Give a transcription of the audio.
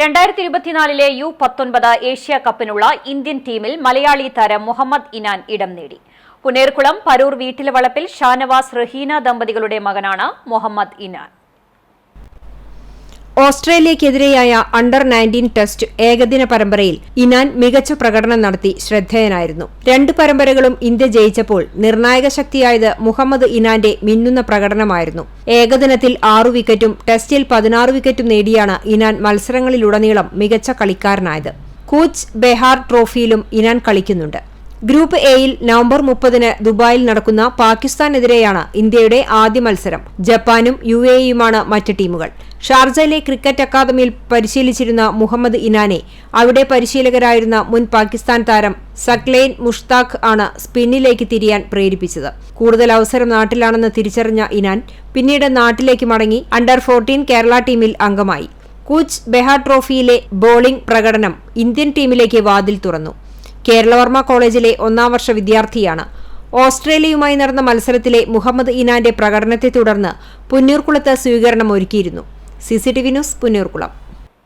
രണ്ടായിരത്തി ഇരുപത്തിനാലിലെ യു പത്തൊൻപത് ഏഷ്യ കപ്പിനുള്ള ഇന്ത്യൻ ടീമിൽ മലയാളി താരം മുഹമ്മദ് ഇനാൻ ഇടം നേടി. പുനേർകുളം പരൂർ വീട്ടിലെ വളപ്പിൽ ഷാനവാസ് റഹീന ദമ്പതികളുടെ മകനാണ് മുഹമ്മദ് ഇനാൻ. ഓസ്ട്രേലിയക്കെതിരെയായ അണ്ടർ നയന്റീൻ ടെസ്റ്റ് ഏകദിന പരമ്പരയിൽ ഇനാൻ മികച്ച പ്രകടനം നടത്തി ശ്രദ്ധേയനായിരുന്നു. രണ്ട് പരമ്പരകളും ഇന്ത്യ ജയിച്ചപ്പോൾ നിർണായക ശക്തിയായത് മുഹമ്മദ് ഇനാന്റെ മിന്നുന്ന പ്രകടനമായിരുന്നു. ഏകദിനത്തിൽ ആറു വിക്കറ്റും ടെസ്റ്റിൽ പതിനാറ് വിക്കറ്റും നേടിയാണ് ഇനാൻ മത്സരങ്ങളിലുടനീളം മികച്ച കളിക്കാരനായത്. കൂച്ച് ബെഹാർ ട്രോഫിയിലും ഇനാൻ കളിക്കുന്നുണ്ട്. ഗ്രൂപ്പ് എയിൽ നവംബർ മുപ്പതിന് ദുബായിൽ നടക്കുന്ന പാകിസ്ഥാനെതിരെയാണ് ഇന്ത്യയുടെ ആദ്യ മത്സരം. ജപ്പാനും യു എയുമാണ് മറ്റ് ടീമുകൾ. ഷാർജയിലെ ക്രിക്കറ്റ് അക്കാദമിയിൽ പരിശീലിച്ചിരുന്ന മുഹമ്മദ് ഇനാനെ അവിടെ പരിശീലകരായിരുന്ന മുൻ പാകിസ്ഥാൻ താരം സക്ലെയിൻ മുഷ്താഖ് ആണ് സ്പിന്നിലേക്ക് തിരിയാൻ പ്രേരിപ്പിച്ചത്. കൂടുതൽ അവസരം നാട്ടിലാണെന്ന് തിരിച്ചറിഞ്ഞ ഇനാൻ പിന്നീട് നാട്ടിലേക്ക് മടങ്ങി അണ്ടർ ഫോർട്ടീൻ കേരള ടീമിൽ അംഗമായി. കൂച്ച് ബെഹാർ ട്രോഫിയിലെ ബോളിംഗ് പ്രകടനം ഇന്ത്യൻ ടീമിലേക്ക് വാതിൽ തുറന്നു. കേരളവർമ്മ കോളേജിലെ ഒന്നാം വർഷ വിദ്യാർത്ഥിയാണ്. ഓസ്ട്രേലിയയുമായി നടന്ന മത്സരത്തിലെ മുഹമ്മദ് ഇനാന്റെ പ്രകടനത്തെ തുടർന്ന് പുന്നൂർകുളത്ത് സ്വീകരണം ഒരുക്കിയിരുന്നു സിസിടിവി ന്യൂസ് പുന്നൂർകുളം.